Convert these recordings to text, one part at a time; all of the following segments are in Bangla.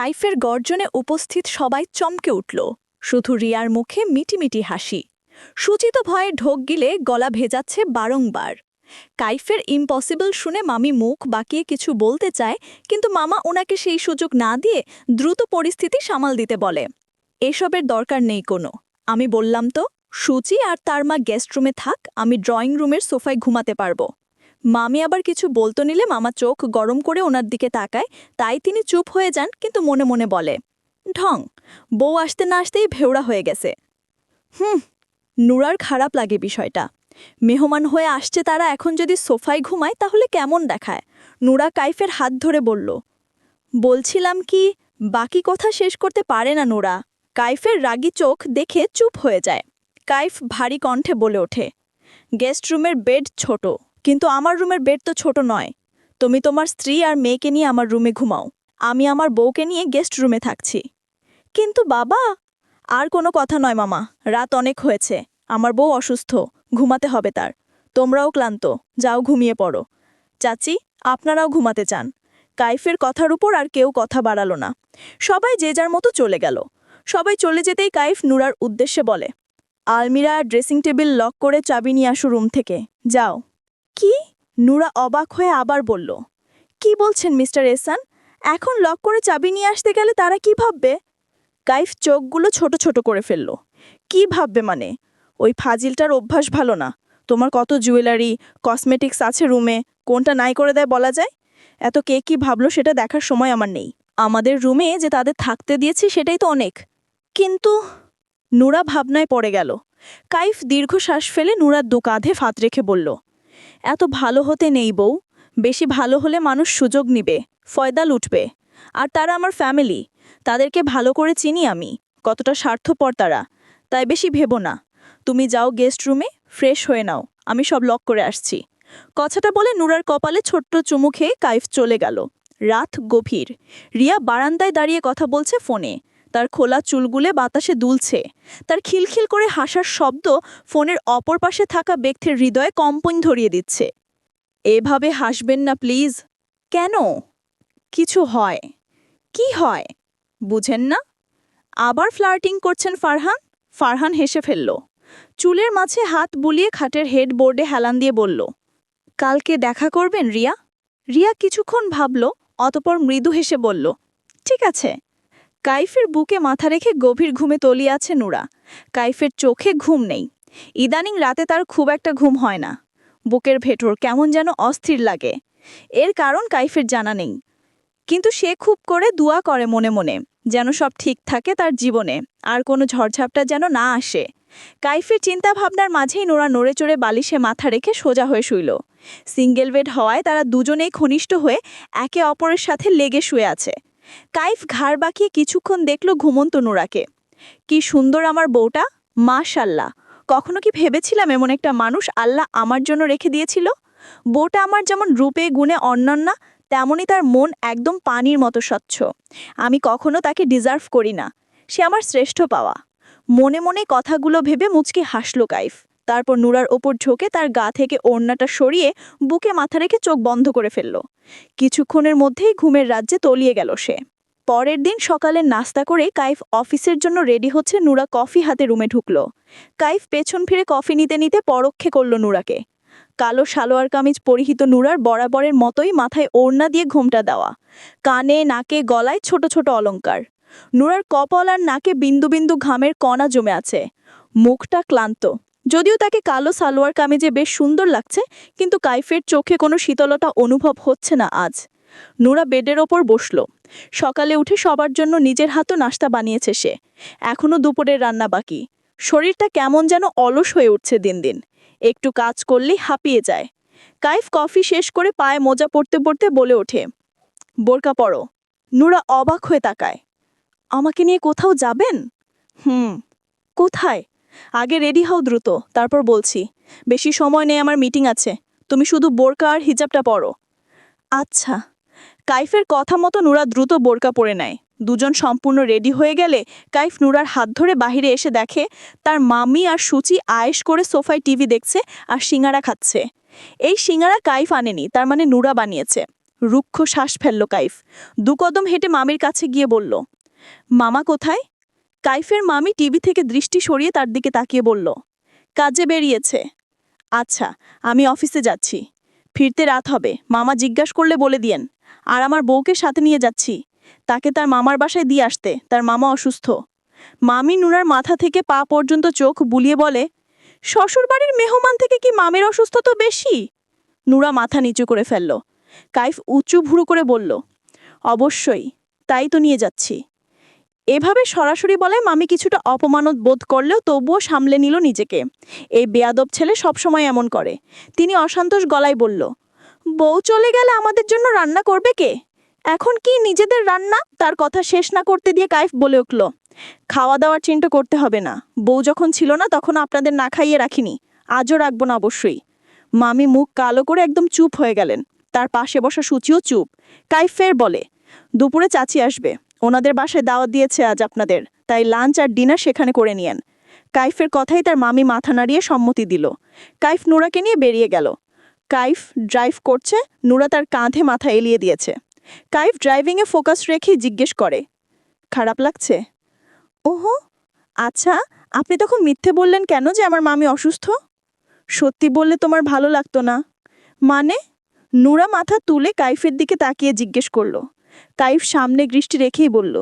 কাইফের গর্জনে উপস্থিত সবাই চমকে উঠল। শুধু রিয়ার মুখে মিটিমিটি হাসি। সূচিত ভয়ে ঢোক গিলে গলা ভেজাচ্ছে বারংবার। কাইফের ইম্পসিবল শুনে মামি মুখ বাঁকিয়ে কিছু বলতে চায়, কিন্তু মামা ওনাকে সেই সুযোগ না দিয়ে দ্রুত পরিস্থিতি সামাল দিতে বলে, এসবের দরকার নেই কোনো। আমি বললাম তো, সুচি আর তার মা গেস্ট রুমে থাক, আমি ড্রয়িং রুমের সোফায় ঘুমাতে পারব। মামি আবার কিছু বলতো নিলে মামা চোখ গরম করে ওনার দিকে তাকায়, তাই তিনি চুপ হয়ে যান কিন্তু মনে মনে বলে, ঢং, বউ আসতে না আসতেই ভেওড়া হয়ে গেছে। হুম, নুরার খারাপ লাগে বিষয়টা। মেহমান হয়ে আসছে তারা এখন যদি সোফায় ঘুমায় তাহলে কেমন দেখায়? নুরা কাইফের হাত ধরে বলল, বলছিলাম কি, বাকি কথা শেষ করতে পারে না নোরা। কাইফের রাগি চোখ দেখে চুপ হয়ে যায়। কাইফ ভারী কণ্ঠে বলে ওঠে, গেস্ট রুমের বেড ছোট কিন্তু আমার রুমের বেড তো ছোট নয়। তুমি তোমার স্ত্রী আর মেয়েকে নিয়ে আমার রুমে ঘুমাও। আমি আমার বউকে নিয়ে গেস্ট রুমে থাকছি। কিন্তু বাবা, আর কোনো কথা নয় মামা। রাত অনেক হয়েছে। আমার বউ অসুস্থ। ঘুমাতে হবে তার। তোমরাও ক্লান্ত। যাও ঘুমিয়ে পড়ো। চাচি, আপনারাও ঘুমাতে চান। কাইফের কথার উপর আর কেউ কথা বাড়ালো না। সবাই যে যার মতো চলে গেল। সবাই চলে যেতেই কাইফ নুরার উদ্দেশ্যে বলে, আলমিরা ড্রেসিং টেবিল লক করে চাবি নিয়ে আসো রুম থেকে। যাও। কি? নুরা অবাক হয়ে আবার বলল, কি বলছেন মিস্টার এসান এখন লক করে চাবি নিয়ে আসতে গেলে তারা কি ভাববে? কাইফ চোখগুলো ছোট ছোট করে ফেলল, কি ভাববে মানে? ওই ফাজিলটার অভ্যাস ভালো না। তোমার কত জুয়েলারি, কসমেটিক্স আছে রুমে, কোনটা নাই করে দেয় বলা যায়? এত কে কি ভাবলো সেটা দেখার সময় আমার নেই। আমাদের রুমে যে তাদের থাকতে দিয়েছি সেটাই তো অনেক। কিন্তু নুরা ভাবনায় পড়ে গেল। কাইফ দীর্ঘশ্বাস ফেলে নুরার দু কাঁধে ফাত রেখে বলল এত ভালো হতে নেই বউ। বেশি ভালো হলে মানুষ সুযোগ নিবে ফয়দা লুটবে আর তারা আমার ফ্যামিলি তাদেরকে ভালো করে চিনি আমি, কতটা স্বার্থপর তারা। তাই বেশি ভেবো না। তুমি যাও গেস্ট রুমে ফ্রেশ হয়ে নাও, আমি সব লক করে আসছি। কথাটা বলে নুরার কপালে ছোট্ট চুমু খেয়ে কাইফ চলে গেল। রাত গভীর। রিয়া বারান্দায় দাঁড়িয়ে কথা বলছে ফোনে তার খোলা চুলগুলে বাতাসে দুলছে। তার খিলখিল করে হাসার শব্দ ফোনের অপর পাশে থাকা ব্যক্তির হৃদয়ে কম্পন ধরিয়ে দিচ্ছে। এভাবে হাসবেন না, প্লিজ। কেন? কিছু হয়। কি হয়? বুঝেন না। আবার ফ্লার্টিং করছেন ফারহান? ফারহান হেসে ফেলল। চুলের মাঝে হাত বুলিয়ে খাটের হেডবোর্ডে হেলান দিয়ে বলল, কালকে দেখা করবেন রিয়া? রিয়া কিছুক্ষণ ভাবল, অতপর মৃদু হেসে বলল, ঠিক আছে। কাইফের বুকে মাথা রেখে গভীর ঘুমে তলিয়ে আছে নুরা। কাইফের চোখে ঘুম নেই। ইদানিং রাতে তার খুব একটা ঘুম হয় না। বুকের ভেতর কেমন যেন অস্থির লাগে। এর কারণ কাইফের জানা নেই। কিন্তু সে খুব করে দুয়া করে মনে মনে, যেন সব ঠিক থাকে তার জীবনে, আর কোনো ঝড়ঝাপটা যেন না আসে। কাইফের চিন্তাভাবনার মাঝেই নোরা নড়ে চড়ে বালিশে মাথা রেখে সোজা হয়ে শুইল। সিঙ্গেল বেড হওয়ায় তারা দুজনেই ঘনিষ্ঠ হয়ে একে অপরের সাথে লেগে শুয়ে আছে। কাইফ ঘাড় বাঁকিয়ে কিছুক্ষণ দেখল ঘুমন্ত নোরাকে। কি সুন্দর আমার বউটা, মাশাল্লাহ। কখনো কি ভেবেছিলাম এমন একটা মানুষ আল্লাহ আমার জন্য রেখে দিয়েছিল? বউটা আমার যেমন রূপে, গুণে অন্যান্য, তেমনই তার মন একদম পানির মতো স্বচ্ছ। আমি কখনো তাকে ডিজার্ভ করি না। সে আমার শ্রেষ্ঠ পাওয়া। মনে মনে কথাগুলো ভেবে মুচকি হাসল কাইফ। তারপর নুরার ওপর ঝোঁকে তার গা থেকে ওড়নাটা সরিয়ে বুকে মাথা রেখে চোখ বন্ধ করে ফেলল। কিছুক্ষণের মধ্যেই ঘুমের রাজ্যে তলিয়ে গেল সে। পরের দিন সকালে নাস্তা করে কাইফ অফিসের জন্য রেডি হচ্ছে নুরা কফি হাতে রুমে ঢুকল। কাইফ পেছন ফিরে কফি নিতে নিতে পরক্ষে করল নুরাকে। কালো সালোয়ার কামিজ পরিহিত নুরার বরাবরের মতোই মাথায় ওড়না দিয়ে ঘোমটা দেওয়া। কানে, নাকে, গলায় ছোট ছোট অলংকার। নুরার কপাল আর নাকে বিন্দু বিন্দু ঘামের কণা জমে আছে। মুখটা ক্লান্ত। যদিও তাকে কালো সালোয়ার কামিজে বেশ সুন্দর লাগছে, কিন্তু কাইফের চোখে কোনো শীতলতা অনুভব হচ্ছে না আজ। নুরা বেডের ওপর বসল। সকালে উঠে সবার জন্য নিজের হাতও নাস্তা বানিয়েছে সে। এখনও দুপুরের রান্না বাকি। শরীরটা কেমন যেন অলস হয়ে উঠছে দিন দিন। একটু কাজ করলেই হাঁপিয়ে যায়। কাইফ কফি শেষ করে পায়ে মোজা পড়তে পড়তে বলে ওঠে, বোরকা পড়ো নুরা অবাক হয়ে তাকায়, আমাকে নিয়ে কোথাও যাবেন? হুম। কোথায়? আগে রেডি হও দ্রুত, তারপর বলছি, বেশি সময় নেই, আমার মিটিং আছে, তুমি শুধু বোরকা আর হিজাবটা পরো। আচ্ছা কাইফের কথা মতো নুরা দ্রুত বোরকা পরে নেয়। দুজন সম্পূর্ণ রেডি হয়ে গেলে কাইফ নুরার হাত ধরে বাহিরে এসে দেখে, তার মামি আর সুচি আয়েশ করে সোফায় টিভি দেখছে আর সিঙ্গারা খাচ্ছে। এই সিঙ্গারা কাইফ আনেনি, তার মানে নুরা বানিয়েছে। রুক্ষ শ্বাস ফেলল কাইফ। দু কদম হেঁটে মামির কাছে গিয়ে বলল, মামা কোথায়? কাইফের মামি টিভি থেকে দৃষ্টি সরিয়ে তার দিকে তাকিয়ে বলল, কাজে বেরিয়েছে। আচ্ছা আমি অফিসে যাচ্ছি। ফিরতে রাত হবে। মামা জিজ্ঞাসা করলে বলে দিয়েন। আর আমার বউকে সাথে নিয়ে যাচ্ছি। তাকে তার মামার বাসায় দিয়ে আসতে। তার মামা অসুস্থ। মামি নুনার মাথা থেকে পা পর্যন্ত চোখ বুলিয়ে বলে, শ্বশুরবাড়ির মেহমান থেকে কি মামের অসুস্থ তো বেশি? নুরা মাথা নিচু করে ফেলল। কাইফ উঁচু ভুরু করে বলল, অবশ্যই। তাই তো নিয়ে যাচ্ছি। এভাবে সরাসরি বলে মামি কিছুটা অপমানত বোধ করলেও তবুও সামলে নিল নিজেকে। এই বেয়াদব ছেলে সবসময় এমন করে। তিনি অসন্তোষ গলায় বলল, বউ চলে গেলে আমাদের জন্য রান্না করবে কে? এখন কি নিজেদের রান্না? তার কথা শেষ না করতে দিয়ে কাইফ বলে উঠল, খাওয়া দাওয়ার চিন্তা করতে হবে না। বউ যখন ছিল না তখন আপনাদের না খাইয়ে রাখিনি। আজও রাখব না অবশ্যই। মামি মুখ কালো করে একদম চুপ হয়ে গেলেন। তার পাশে বসা সূচিও চুপ। কাইফ ফের বলে, দুপুরে চাচি আসবে। ওনাদের বাসায় দাওয়াত দিয়েছে আজ আপনাদের, তাই লাঞ্চ আর ডিনার সেখানে করে নিয়েন। কাইফের কথাই তার মামি মাথা নাড়িয়ে সম্মতি দিল। কাইফ নুরাকে নিয়ে বেরিয়ে গেল। কাইফ ড্রাইভ করছে, নুরা তার কাঁধে মাথা এলিয়ে দিয়েছে। কাইফ ড্রাইভিংয়ে ফোকাস রেখে জিজ্ঞেস করে, খারাপ লাগছে? ওহো আচ্ছা আপনি তখন মিথ্যে বললেন কেন যে আমার মামি অসুস্থ? সত্যি বললে তোমার ভালো লাগতো না। মানে? নুরা মাথা তুলে কাইফের দিকে তাকিয়ে জিজ্ঞেস করল। কাইফ সামনে দৃষ্টি রেখেই বলল,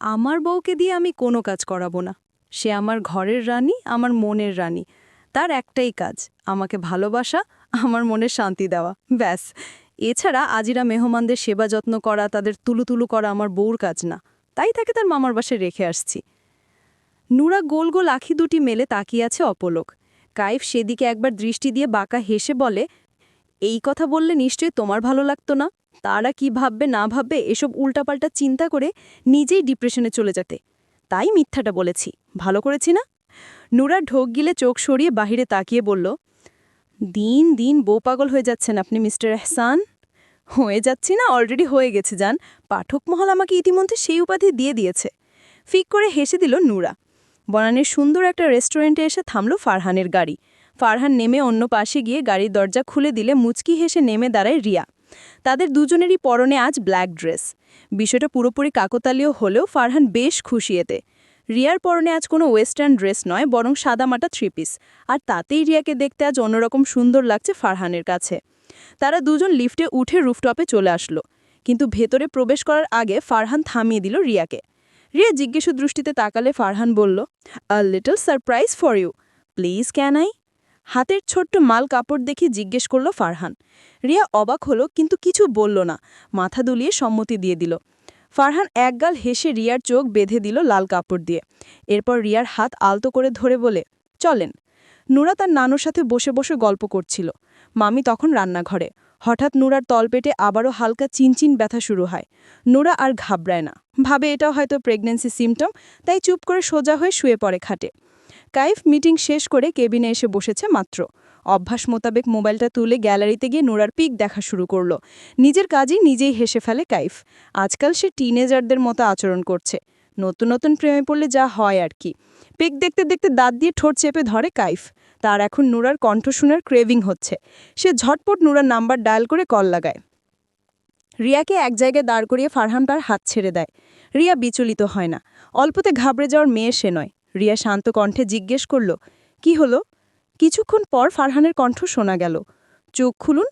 আমার বউকে দিয়ে আমি কোনো কাজ করাবো না। সে আমার ঘরের রানী, আমার মনের রানী। তার একটাই কাজ, আমাকে ভালোবাসা, আমার মনে শান্তি দেওয়া। ব্যাস। এছাড়া আজিরা মেহমানদের সেবা যত্ন করা, তাদের তুলুতুলু করা আমার বউর কাজ না। তাই তাকে তার মামার বাসায় রেখে আসছি। নুরা গোল গোল আখি দুটি মেলে তাকিয়ে আছে অপলোক। কাইফ সেদিকে একবার দৃষ্টি দিয়ে বাঁকা হেসে বলে, এই কথা বললে নিশ্চয়ই তোমার ভালো লাগতো না। তারা কি ভাববে, না ভাববে, এসব উল্টাপাল্টা চিন্তা করে নিজেই ডিপ্রেশনে চলে যেতে। তাই মিথ্যাটা বলেছি। ভালো করেছি না? নুরা ঢোক গিলে চোখ সরিয়ে বাহিরে তাকিয়ে বলল, দিন দিন বউ পাগল হয়ে যাচ্ছেন আপনি, মিস্টার এহসান। হয়ে যাচ্ছি না, অলরেডি হয়ে গেছে, যান। পাঠক মহল আমাকে ইতিমধ্যে সেই উপাধি দিয়ে দিয়েছে। ফিক করে হেসে দিল নুরা। বনানের সুন্দর একটা রেস্টুরেন্টে এসে থামল ফারহানের গাড়ি। ফারহান নেমে অন্য পাশে গিয়ে গাড়ির দরজা খুলে দিলে মুচকি হেসে নেমে দাঁড়ায় রিয়া। তাদের দুজনেরই পরনে আজ ব্ল্যাক ড্রেস। বিষয়টা পুরোপুরি কাকতালীয় হলেও ফারহান বেশ খুশি এতে। রিয়ার পরনে আজ কোনো ওয়েস্টার্ন ড্রেস নয়, বরং সাদামাটা থ্রি পিস আর তাতেই রিয়াকে দেখতে আজ অন্যরকম সুন্দর লাগছে ফারহানের কাছে। তারা দুজন লিফটে উঠে রুফটপে চলে আসলো। কিন্তু ভেতরে প্রবেশ করার আগে ফারহান থামিয়ে দিল রিয়াকে। রিয়া জিজ্ঞেস দৃষ্টিতে তাকালে ফারহান বলল a little surprise for you please can I হাতের ছোট্ট মাল কাপড় দেখে জিজ্ঞেস করল ফারহান। রিয়া অবাক হলো, কিন্তু কিছু বলল না। মাথা দুলিয়ে সম্মতি দিয়ে দিল। ফারহান একগাল হেসে রিয়ার চোখ বেঁধে দিল লাল কাপড় দিয়ে। এরপর রিয়ার হাত আলতো করে ধরে বলে, চলেন। নুরা তার নানুর সাথে বসে বসে গল্প করছিল। মামি তখন রান্নাঘরে। হঠাৎ নুরার তলপেটে আবারও হালকা চিনচিন ব্যথা শুরু হয়। নুরা আর ঘাবড়ায় না। ভাবে এটাও হয়তো প্রেগন্যান্সি সিমটম তাই চুপ করে সোজা হয়ে শুয়ে পড়ে খাটে। কাইফ মিটিং শেষ করে কেবিনে এসে বসেছে মাত্র। অভ্যাস মোতাবেক মোবাইলটা তুলে গ্যালারিতে গিয়ে নোরার পিক দেখা শুরু করল। নিজের কাজই নিজেই হেসে ফেলে কাইফ। আজকাল সে টিনেজারদের মতো আচরণ করছে। নতুন নতুন প্রেমে পড়লে যা হয় আর কি। পিক দেখতে দেখতে দাঁত দিয়ে ঠোঁট চেপে ধরে কাইফ। তার এখন নুরার কণ্ঠ শোনার ক্রেভিং হচ্ছে। সে ঝটপট নুরার নাম্বার ডায়াল করে কল লাগায়। রিয়াকে এক জায়গায় দাঁড় করিয়ে ফারহান তার হাত ছেড়ে দেয়। রিয়া বিচলিত হয় না। অল্পতে ঘাবড়ে যাওয়ার মেয়ে সে নয়। রিয়া শান্ত কণ্ঠে জিজ্ঞেস করল, কি হলো? কিছুক্ষণ পর ফারহানের কণ্ঠ শোনা গেল। চোখ খুলুন।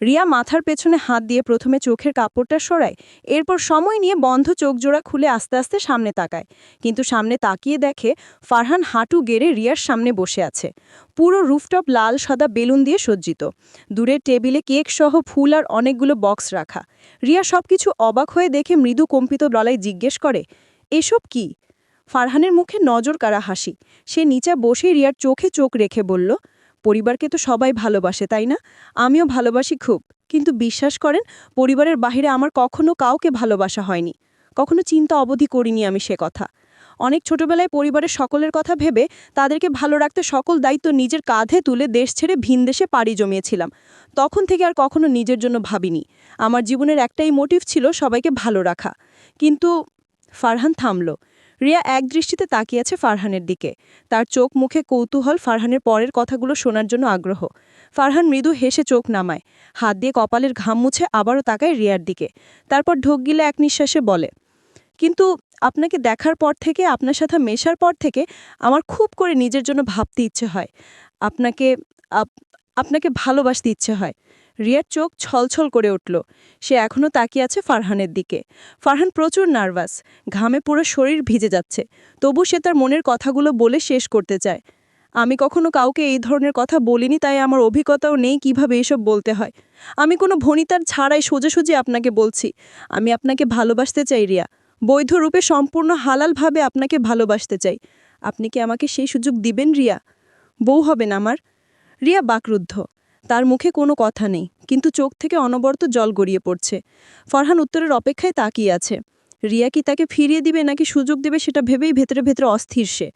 রিয়া মাথার পেছনে হাত দিয়ে প্রথমে চোখের কাপড়টা সরায়, এরপর সময় নিয়ে বন্ধ চোখ জোড়া খুলে আস্তে আস্তে সামনে তাকায়। কিন্তু সামনে তাকিয়ে দেখে ফারহান হাঁটু গেড়ে রিয়ার সামনে বসে আছে। পুরো রুফটপ লাল, সাদা বেলুন দিয়ে সজ্জিত। দূরের টেবিলে কেক সহ ফুল আর অনেকগুলো বক্স রাখা। রিয়া সবকিছু অবাক হয়ে দেখে মৃদু কম্পিত গলায় জিজ্ঞেস করে, এসব কি? ফারহানের মুখে নজর কারা হাসি। সে নিচে বসে রিয়ার চোখে চোখ রেখে বলল, পরিবারকে তো সবাই ভালোবাসে, তাই না? আমিও ভালোবাসি খুব। কিন্তু বিশ্বাস করেন, পরিবারের বাহিরে আমার কখনো কাউকে ভালোবাসা হয়নি। কখনো চিন্তা অবধি করিনি আমি সে কথা। অনেক ছোটবেলায় পরিবারের সকলের কথা ভেবে তাদেরকে ভালো রাখতে সকল দায়িত্ব নিজের কাঁধে তুলে দেশ ছেড়ে ভিন দেশে পাড়ি জমিয়েছিলাম। তখন থেকে আর কখনো নিজের জন্য ভাবিনি। আমার জীবনের একটাই মোটিভ ছিল সবাইকে ভালো রাখা। কিন্তু ফারহান থামল। রিয়া এক দৃষ্টিতে তাকিয়ে আছে ফারহানের দিকে। তার চোখ মুখে কৌতূহল ফারহানের পরের কথাগুলো শোনার জন্য আগ্রহ। ফারহান মৃদু হেসে চোখ নামায়। হাত দিয়ে কপালের ঘাম মুছে আবারও তাকায় রিয়ার দিকে। তারপর ঢোক গিলে এক নিঃশ্বাসে বলে, কিন্তু আপনাকে দেখার পর থেকে, আপনার সাথে মেশার পর থেকে আমার খুব করে নিজের জন্য ভাবতে ইচ্ছে হয়। আপনাকে, আপ- আপনাকে ভালোবাসতে ইচ্ছে হয়। রিয়ার চোখ ছলছল করে উঠল। সে এখনও তাকিয়ে আছে ফারহানের দিকে। ফারহান প্রচুর নার্ভাস। ঘামে পুরো শরীর ভিজে যাচ্ছে। তবু সে তার মনের কথাগুলো বলে শেষ করতে চায়। আমি কখনো কাউকে এই ধরনের কথা বলিনি, তাই আমার অভিজ্ঞতাও নেই কীভাবে এসব বলতে হয়। আমি কোনো ভনিতার ছাড়াই সোজাসুজি আপনাকে বলছি। আমি আপনাকে ভালোবাসতে চাই, রিয়া। বৈধ রূপে সম্পূর্ণ হালালভাবে আপনাকে ভালোবাসতে চাই। আপনি কি আমাকে সেই সুযোগ দিবেন, রিয়া? বউ হবেন আমার। রিয়া বাকরুদ্ধ। তার মুখে কোনো কথা নেই, কিন্তু চোখ থেকে অনবরত জল গড়িয়ে পড়ছে। ফরহান উত্তরের অপেক্ষায় তাকিয়ে আছে। রিয়া কি তাকে ফিরিয়ে দিবে নাকি সুযোগ দেবে সেটা ভেবেই ভেতরে ভেতরে অস্থির সে।